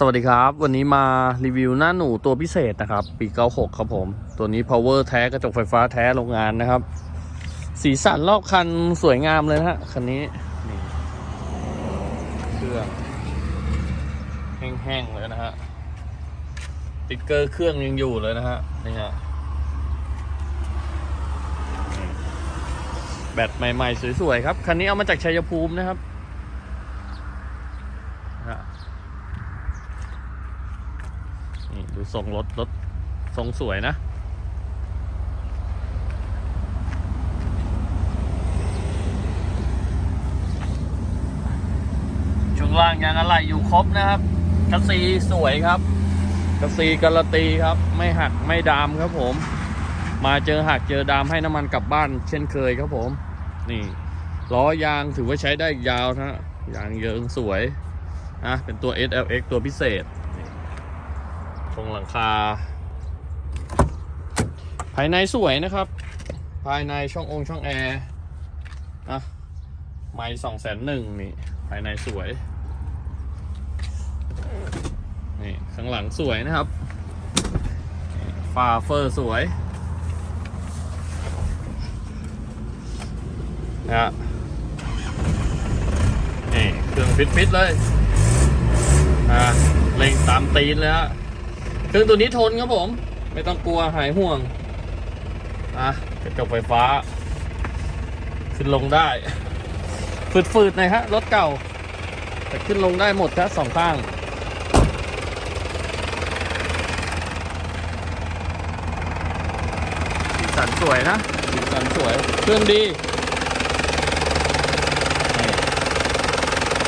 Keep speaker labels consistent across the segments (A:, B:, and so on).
A: สวัสดีครับ วันนี้มารีวิวหน้าหนูตัวพิเศษนะครับ ปี 96 ครับผม ตัวนี้ power แท้กระจกไฟฟ้าแท้โรงงานนะครับ สีสันรอบคันสวยงามเลยนะฮะ คันนี้นี่เครื่องแห้งๆเลยนะฮะติ๊กเกอร์เครื่องยังอยู่เลยนะฮะนี่ฮะแบตใหม่ๆ สวยๆ ครับ คันนี้เอามาจากชัยภูมินะครับฮะ นี่ดูทรงรถรถทรงสวยนะ ช่วงล่างยางอะไรอยู่ครบนะครับคัสซีสวยครับคัสซีการัตีครับ ไม่หักไม่ดามครับผม มาเจอหักเจอดามให้น้ำมันกลับบ้าน เช่นเคยครับผม นี่ล้อยางถือว่าใช้ได้ยาวนะฮะยางเยิงสวยนะเป็นตัว SLX ตัวพิเศษ ตรงหลังคา ภายในสวยนะครับ ภายในช่ององค์ช่องแอร์นะไม้สองแสนหนึ่งนี่ ภายในสวย นี่ ข้างหลังสวยนะครับนี่ฝาเฟอร์สวยนะฮะนี่ เครื่องฟิตๆเลย อ่าเร่งตามตีนเลยฮะ เครื่องตัวนี้ทนครับผม ไม่ต้องกลัวหายห่วง อะกระจกไฟฟ้า ขึ้นลงได้ ฝืดๆหน่อยฮะรถเก่า แต่ขึ้นลงได้หมดครับสองข้างสีสันสวยนะสีสันสวย เครื่องดี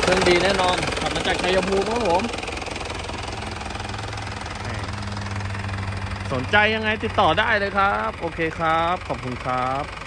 A: เครื่องดีแน่นอนขับมาจากชัยภูมิครับผม สนใจยังไงติดต่อได้เลยครับ โอเคครับ ขอบคุณครับ